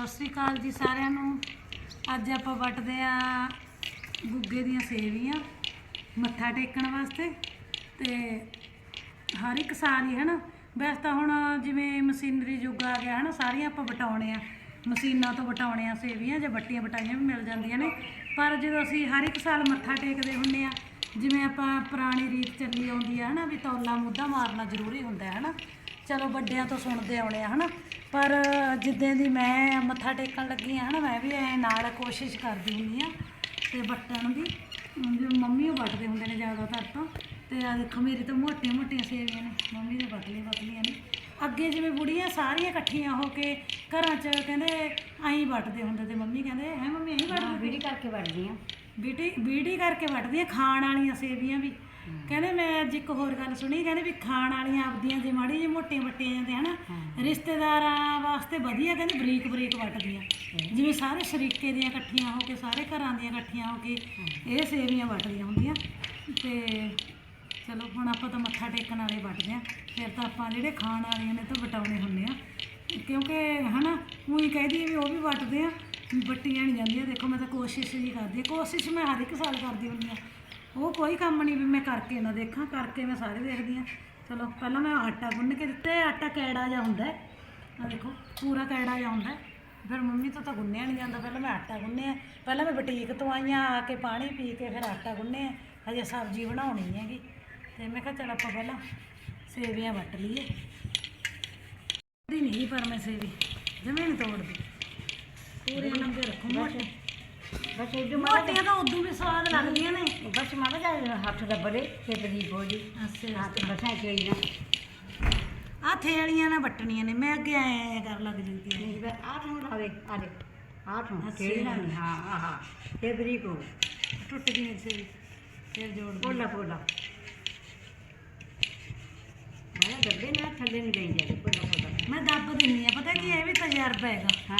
ਸਤਿ ਸ੍ਰੀ ਅਕਾਲ ਜੀ ਸਾਰਿਆਂ ਨੂੰ। ਅੱਜ ਆਪਾਂ ਵੱਟਦੇ ਆ ਗੁੱਗੇ ਦੀਆਂ ਸੇਵੀਆਂ ਮੱਥਾ ਟੇਕਣ ਵਾਸਤੇ ਤੇ ਹਰ ਇੱਕ ਸਾਲ ਹੀ ਹੈ ਨਾ ਵੈਸੇ ਤਾਂ ਹੁਣ ਜਿਵੇਂ ਮਸ਼ੀਨਰੀ ਯੁੱਗ ਆ ਗਿਆ ਹੈ ਨਾ ਸਾਰੀਆਂ ਆਪਾਂ ਵਟਾਉਣੇ ਆ। ਮਸ਼ੀਨਾਂ ਤੋਂ ਵਟਾਉਣੇ ਆ ਸੇਵੀਆਂ ਜਾਂ ਵੱਟੀਆਂ ਵਟਾਈਆਂ ਵੀ ਮਿਲ ਜਾਂਦੀਆਂ ਨੇ। ਪਰ ਜਦੋਂ ਅਸੀਂ ਹਰ ਇੱਕ ਸਾਲ ਮੱਥਾ ਟੇਕਦੇ ਹੁੰਨੇ ਆ, ਜਿਵੇਂ ਆਪਾਂ ਪੁਰਾਣੀ ਰੀਤ ਚੱਲੀ ਆਉਂਦੀ ਆ, ਹਨਾ? ਵੀ ਤੌਲਾ ਮੁੱਦਾ ਮਾਰਨਾ ਜ਼ਰੂਰੀ ਹੁੰਦਾ ਹੈ ਹਨਾ? ਚਲੋ ਵੱਡਿਆਂ ਤੋਂ ਸੁਣਦੇ ਆਉਣੇ ਆ, ਹਨਾ? ਪਰ ਜਿੱਦਾਂ ਦੀ ਮੈਂ ਮੱਥਾ ਟੇਕਣ ਲੱਗੀ ਆ ਹਨਾ ਮੈਂ ਵੀ ਐ ਨਾਲ ਕੋਸ਼ਿਸ਼ ਕਰਦੀ ਹੁੰਦੀ ਆ ਤੇ ਵੱਟਣ ਦੀ। ਜਿਵੇਂ ਮੰਮੀ ਉਹ ਵੱਟਦੇ ਹੁੰਦੇ ਨੇ ਜ਼ਿਆਦਾਤਰ ਤਾਂ। ਤੇ ਆ ਦੇਖੋ ਮੇਰੀ ਤਾਂ ਮੋਟੀਆਂ ਮੋਟੀਆਂ ਸੇਵੀਆਂ ਨੇ। ਮੰਮੀ ਦੇ ਵੱਟਲੀਆਂ ਵੱਟਲੀਆਂ ਨੇ। ਅੱਗੇ ਜਿਵੇਂ ਬੁੜੀਆਂ ਸਾਰੀਆਂ ਇਕੱਠੀਆਂ ਹੋ ਕੇ ਘਰਾਂ 'ਚ ਕਹਿੰਦੇ ਐਂ ਵੱਟਦੇ ਹੁੰਦੇ ਤੇ ਮੰਮੀ ਕਹਿੰਦੇ ਹੈ ਮੰਮੀ ਐਂ ਵੱਟਦੇ? ਵੀੜੀ ਕਰਕੇ ਵੜਦੀ ਆ ਬੀਟੀ ਬੀੜੀ ਕਰਕੇ ਵੱਟਦੀਆਂ ਖਾਣ ਵਾਲੀਆਂ ਸੇਵੀਆਂ ਵੀ। ਕਹਿੰਦੇ ਮੈਂ ਅੱਜ ਇੱਕ ਹੋਰ ਗੱਲ ਸੁਣੀ ਕਹਿੰਦੇ ਵੀ ਖਾਣ ਵਾਲੀਆਂ ਆਪਦੀਆਂ ਜੇ ਮਾੜੀ ਜਿਹੀ ਮੋਟੀਆਂ ਵੱਟੀਆਂ ਜਾਂਦੇ ਹਨਾ ਰਿਸ਼ਤੇਦਾਰਾਂ ਵਾਸਤੇ ਵਧੀਆ ਕਹਿੰਦੇ ਬਰੀਕ ਬਰੀਕ ਵੱਟਦੀਆਂ। ਜਿਵੇਂ ਸਾਰੇ ਸ਼ਰੀਕੇ ਦੀਆਂ ਇਕੱਠੀਆਂ ਹੋ ਕੇ ਸਾਰੇ ਘਰਾਂ ਦੀਆਂ ਇਕੱਠੀਆਂ ਹੋ ਕੇ ਇਹ ਸੇਵੀਆਂ ਵੱਟਦੀਆਂ ਹੁੰਦੀਆਂ। ਤੇ ਚਲੋ ਹੁਣ ਆਪਾਂ ਤਾਂ ਮੱਥਾ ਟੇਕਣ ਵਾਲੇ ਵੱਟਦੇ ਆ ਫਿਰ ਤਾਂ ਆਪਾਂ ਜਿਹੜੇ ਖਾਣ ਵਾਲੀਆਂ ਨੇ ਤਾਂ ਵਟਾਉਣੇ ਹੁੰਦੇ ਆ ਕਿਉਂਕਿ ਹਨਾ ਉਹੀ ਕਹਦੀ ਵੀ ਉਹ ਵੀ ਵੱਟਦੇ ਆ। ਵੱਟੀਆਂ ਨਹੀਂ ਜਾਂਦੀਆਂ। ਦੇਖੋ ਮੈਂ ਤਾਂ ਕੋਸ਼ਿਸ਼ ਹੀ ਕਰਦੀ ਹਾਂ। ਕੋਸ਼ਿਸ਼ ਮੈਂ ਹਰ ਇੱਕ ਸਾਲ ਕਰਦੀ ਹੁੰਦੀ ਆ ਉਹ ਕੋਈ ਕੰਮ ਨਹੀਂ ਵੀ ਮੈਂ ਕਰਕੇ ਨਾ ਦੇਖਾਂ ਕਰਕੇ ਮੈਂ ਸਾਰੇ ਦੇਖਦੀ ਆ ਚਲੋ ਪਹਿਲਾਂ ਮੈਂ ਆਟਾ ਗੁੰਨ ਕੇ ਦਿੱਤਾ ਇਹ ਆਟਾ ਕੈੜਾ ਜਿਹਾ ਹੁੰਦਾ ਹੈ। ਆ ਦੇਖੋ ਪੂਰਾ ਕੈੜਾ ਜਿਹਾ ਹੁੰਦਾ ਹੈ। ਫਿਰ ਮੰਮੀ ਤੋਂ ਤਾਂ ਗੁੰਨਿਆ ਨਹੀਂ ਜਾਂਦਾ ਪਹਿਲਾਂ ਮੈਂ ਆਟਾ ਗੁੰਨਿਆ। ਪਹਿਲਾਂ ਮੈਂ ਬੁਟੀਕ ਤੋਂ ਆਈਆਂ ਆ ਕੇ ਪਾਣੀ ਪੀ ਕੇ ਫਿਰ ਆਟਾ ਗੁੰਨਿਆ। ਹਜੇ ਸਬਜ਼ੀ ਬਣਾਉਣੀ ਹੈਗੀ। ਤੇ ਮੈਂ ਕਿਹਾ ਚਲ ਆਪਾਂ ਪਹਿਲਾਂ ਸੇਵੀਆਂ ਵੱਟ ਲਈਏ। ਦੀ ਨਹੀਂ ਪਰ ਮੈਂ ਸੇਵੀ ਜਮੇ ਨਹੀਂ ਤੋੜਦੀ। ਪੂਰੇ ਲੰਬੇ ਰੱਖੋ ਮੋਟੇ ਬਸ ਇਹ ਮੋਟੀਆਂ ਤਾਂ ਉਦੋਂ ਵੀ ਸਵਾਦ ਲੱਗਦੀਆਂ ਨੇ। ਬਸ ਮਾਮਾ ਜਾ ਹੱਥ ਦਾ ਬੜੇ ਤੇ ਬਦੀ ਬੋਲੀ ਅੱਛਾ ਹੱਥ ਬਸਾਂ ਚੇਈ ਨਾ। ਆ ਥੇਲੀਆਂ ਨਾ ਵੱਟਣੀਆਂ ਨੇ ਮੈਂ ਅੱਗੇ ਆਇਆ ਕਰ ਲੱਗ ਜਾਂਦੀ ਹੈ। ਨਹੀਂ ਬਸ ਆ ਤੋਂ ਲਾਵੇ ਆ ਦੇ ਆ ਤੋਂ ਅੱਛਾ। ਚੇਈ ਨਾ ਨਹੀਂ, ਹਾਂ ਆਹਾ ਤੇ ਬਰੀ ਕੋ ਟੁੱਟ ਗਈ ਸੇਵੀ ਫਿਰ ਜੋੜ ਦੇ ਪੋਲਾ ਪੋਲਾ ਮੈਂ ਗੱਡੇ ਨਾ ਥੱਲੇ ਨਹੀਂ ਗਈ ਜਾਂਦੇ ਪੋਲਾ ਪੋਲਾ ਮੈਂ ਦੱਬ ਦਿੰਨੀ ਆ ਪਤਾ ਕੀ ਇਹ ਵੀ ਤਜਰਬਾ ਹੈਗਾ। ਹਾਂ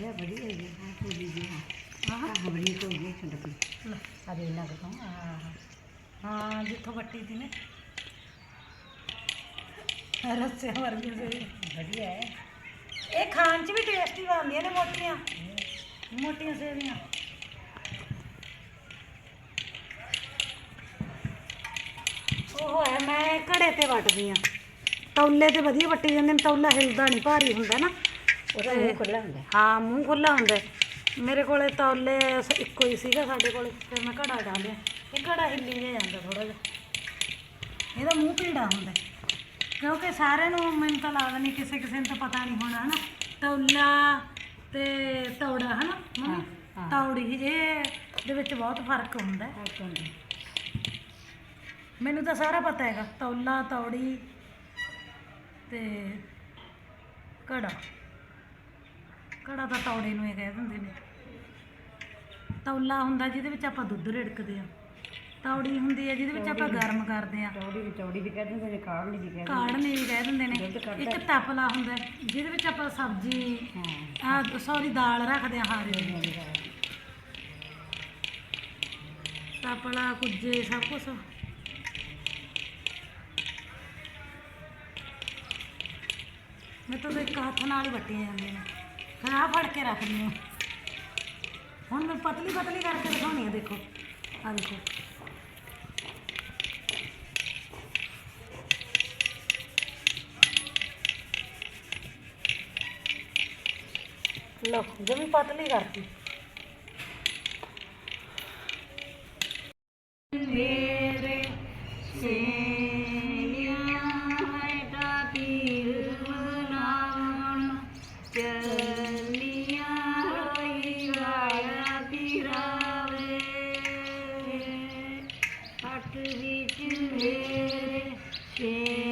ਅਰੇ ਬੜੀ ਹੈ ਇਹ ਹਾਂ ਪੋਲੀ ਜੀ ਹਾਂ। ਆਹ ਆਹ ਬੜੀ ਕੋ ਇਹ ਛੰਡਕੀ ਲੈ, ਅਰੇ ਨਾ ਕੋ ਆਹ ਹਾਂ ਜਿੱਥੋਂ ਵੱਟੀ ਸੀ ਨੇ। ਰੱਸੇ ਵਰਗੀ ਸੇਵੀ ਵਧੀਆ ਹੈ। ਇਹ ਖਾਣ 'ਚ ਵੀ ਟੇਸਟੀ ਬਣਦੀਆਂ ਨੇ ਮੋਟੀਆਂ। ਮੋਟੀਆਂ ਸੇਵੀਆਂ। ਉਹ ਹੈ ਮੈਂ ਘੜੇ ਤੇ ਵੱਟਦੀ ਆ ਤੌਲੇ ਤੇ ਵਧੀਆ ਵੱਟੀ ਜਾਂਦੇ ਨੇ ਤੌਲਾ ਹਿਲਦਾ ਨਹੀਂ ਭਾਰੀ ਹੁੰਦਾ ਨਾ। ਉਹਦਾ ਮੂੰਹ ਖੁੱਲਾ ਹੁੰਦਾ। ਹਾਂ ਮੂੰਹ ਖੁੱਲਾ ਹੁੰਦਾ। ਮੇਰੇ ਕੋਲੇ ਤੌਲੇ ਸ- ਇੱਕੋ ਹੀ ਸੀਗਾ ਸਾਡੇ ਕੋਲੇ। ਫਿਰ ਮੈਂ ਘੜਾ ਡਾਲਿਆ। ਇਹ ਘੜਾ ਹਿੱਲੀ ਜਿਹਾ ਜਾਂਦਾ ਥੋੜਾ ਜਿਹਾ। ਇਹਦਾ ਮੂੰਹ ਭੀੜਾ ਹੁੰਦਾ। ਕਿਉਂਕਿ ਸਾਰਿਆਂ ਨੂੰ ਮੈਨੂੰ ਤਾਂ ਲੱਗਦਾ ਨਹੀਂ ਕਿਸੇ ਕਿਸੇ ਨੂੰ ਤਾਂ ਪਤਾ ਨਹੀਂ ਹੋਣਾ ਹਨਾ? ਤੌਲਾ ਤੇ ਤੌੜਾ ਹਨਾ? ਮੰਮੀ। ਤੌੜੀ ਇਹ ਦੇ ਵਿੱਚ ਬਹੁਤ ਫ਼ਰਕ ਹੁੰਦਾ। ਹੈ। ਮੈਨੂੰ ਤਾਂ ਸਾਰਾ ਪਤਾ ਹੈਗਾ। ਤੌਲਾ ਤੌੜੀ ਤੇ ਕੜਾ ਕੜਾ ਤਾਂ ਤੌੜੇ ਨੂੰ ਹੀ ਕਹਿ ਦਿੰਦੇ ਨੇ। ਤੌਲਾ ਹੁੰਦਾ ਜਿਹਦੇ ਵਿੱਚ ਆਪਾਂ ਦੁੱਧ ਰਿੜਕਦੇ ਆ ਤੌੜੀ ਹੁੰਦੀ ਹੈ ਜਿਹਦੇ ਵਿੱਚ ਆਪਾਂ ਗਰਮ ਕਰਦੇ ਆ ਚੌੜੀ ਵੀ ਚੌੜੀ ਵੀ ਕਹਿ ਦਿੰਦੇ ਨੇ ਕਾੜਨੀ ਵੀ ਕਹਿ ਕਾੜਨੇ ਵੀ ਕਹਿ ਦਿੰਦੇ ਨੇ। ਦੁੱਧ। ਇੱਕ ਤਪਲਾ ਹੁੰਦਾ ਹੈ, ਜਿਹਦੇ ਵਿੱਚ ਆਪਾਂ ਸਬਜ਼ੀ ਹਾਂ। ਆ ਸੌਰੀ ਦਾਲ ਰੱਖਦੇ ਆ ਹਾਰੇ ਦੀ। ਤਪਲਾ ਕੁੱਜੇ ਸਭ ਕੁਝ ਮੈਂ ਤਾਂ ਇੱਕ ਹੱਥ ਨਾਲ ਹੀ ਵੱਟੀਆਂ ਜਾਂਦੀਆਂ ਨੇ। ਫਿਰ ਆਹ ਫੜ ਕੇ ਰੱਖਦੀ ਹਾਂ ਹੁਣ ਮੈਂ ਪਤਲੀ ਪਤਲੀ ਕਰਕੇ ਦਿਖਾਉਣੀ ਆ, ਦੇਖੋ। ਆ ਦੇਖੋ। ਲਓ ਜਮੀ ਪਤਲੀ ਕਰਤੀ। ਹੱਥ ਵਿੱਚ ਮੇਰੇ ਸੇਨੀਆਂ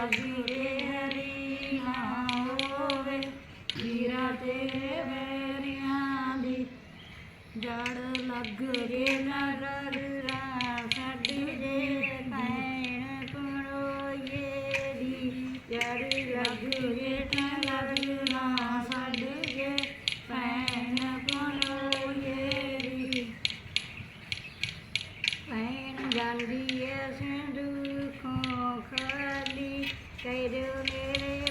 Yeah, yeah, yeah. ગાંધીએ સિંધુ ખો ખાલી કર્યો મેરે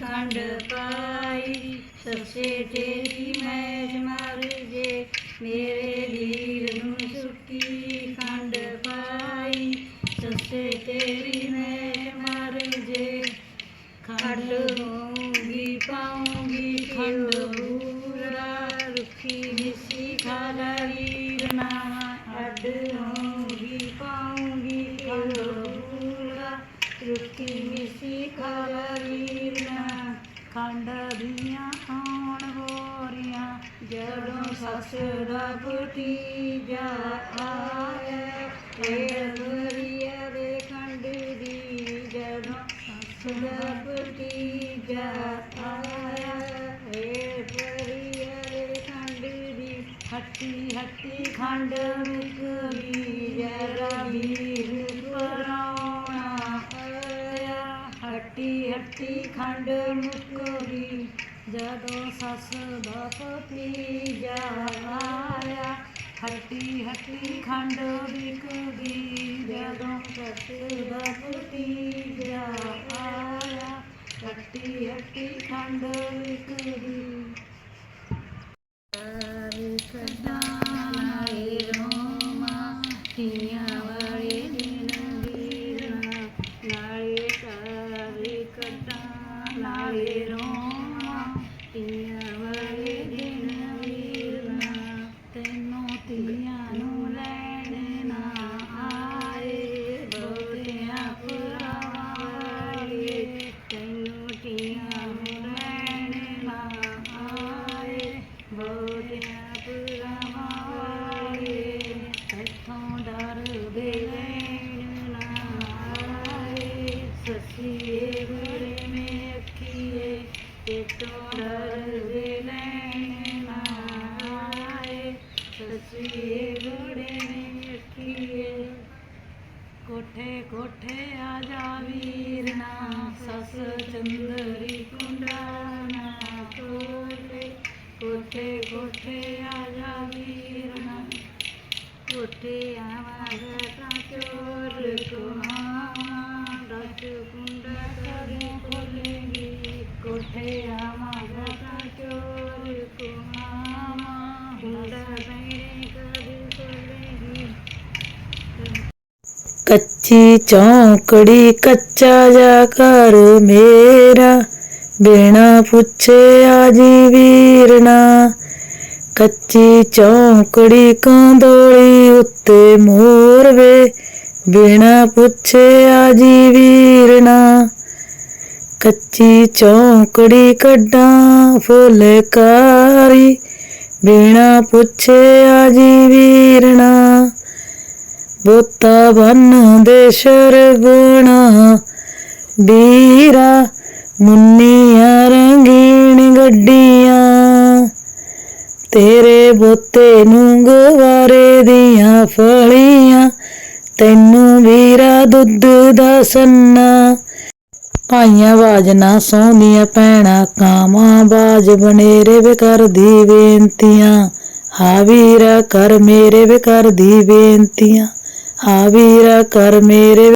ਖੰਡ ਪਾਈ ਸਸੇ ਤੇਰੀ ਮੈਂ ਜਮਰ ਜੇ ਮੇਰੇ ਦੀ ਭਤੀਜਾ ਆਇਆ ਏ ਅਵਰੀਆ ਦੇ ਖੰਡ ਦੀ ਜਦੋਂ ਸੁਣਾ ਭਤੀਜਾ ਆਇਆ ਏ ਅਵਰੀਆ ਦੇ ਖੰਡ ਦੀ, ਹੱਟੀ ਹੱਟੀ ਖੰਡ ਵਿਕਰੀ ਜਰਾ ਵੀਰ ਪਰਾਉਣਾ ਆਇਆ ਹੱਟੀ ਹੱਟੀ ਖੰਡ ਮੁਕਰੀ ਜਦੋਂ ਸੱਸ ਦਾ ਭਤੀਜਾ ਆਇਆ ਹੱਟੀ ਹੱਟੀ ਖੰਡ ਵਿਕਦੀ, ਜਦੋਂ ਸੱਸ ਦਾ ਭਤੀਜਾ ਆਇਆ ਹੱਟੀ ਹੱਟੀ ਖੰਡ ਵਿਕਦੀ। ਕੱਚੀ ਚੌਂਕੜੀ ਕੱਚਾ ਜਾ ਘਰ ਮੇਰਾ। ਬਿਨਾ ਪੁੱਛੇ ਆਜੀ ਵੀਰਨਾ ਕੱਚੀ ਚੌਂਕੜੀ ਕੰਦੋਲੀ ਉੱਤੇ ਮੋਰ ਵੇ। ਬਿਨਾ ਪੁੱਛੇ ਆਜੀ ਵੀਰਨਾ ਕੱਚੀ ਚੌਂਕੜੀ ਕੱਢਾਂ ਫੁਲਕਾਰੀ ਬਿਨਾ ਪੁੱਛੇ ਆਜੀ ਵੀਰਨਾ ਬੋਤਾ ਬੰਨ ਦੇ ਸ਼ਰਗੁਣਾ, ਵੀਰਾ ਮੁੰਨੀਆਂ ਰੰਗੀਣ ਗੱਡੀਆਂ। ਤੇਰੇ ਬੋਤੇ ਨੂੰ ਗਵਾਰੇ ਦੀਆਂ ਫਲੀਆਂ, ਤੈਨੂੰ ਵੀਰਾ ਦੁੱਧ ਦਾ ਸੰਨਾ। ਭਾਈਆਂ ਬਾਜ ਨਾ ਸੌਂਦੀਆਂ ਭੈਣਾਂ, ਕਾਵਾਂ ਬਾਜ ਬਨੇਰੇ ਵੇ ਕਰਦੀ ਬੇਨਤੀਆਂ। ਹਾਂ ਵੀਰਾ, ਕਰ ਮੇਰੇ ਵੇ ਕਰਦੀ ਬੇਨਤੀਆਂ। ਹਾਂ ਵੀਰਾ ਕਰ ਮੇਰੇ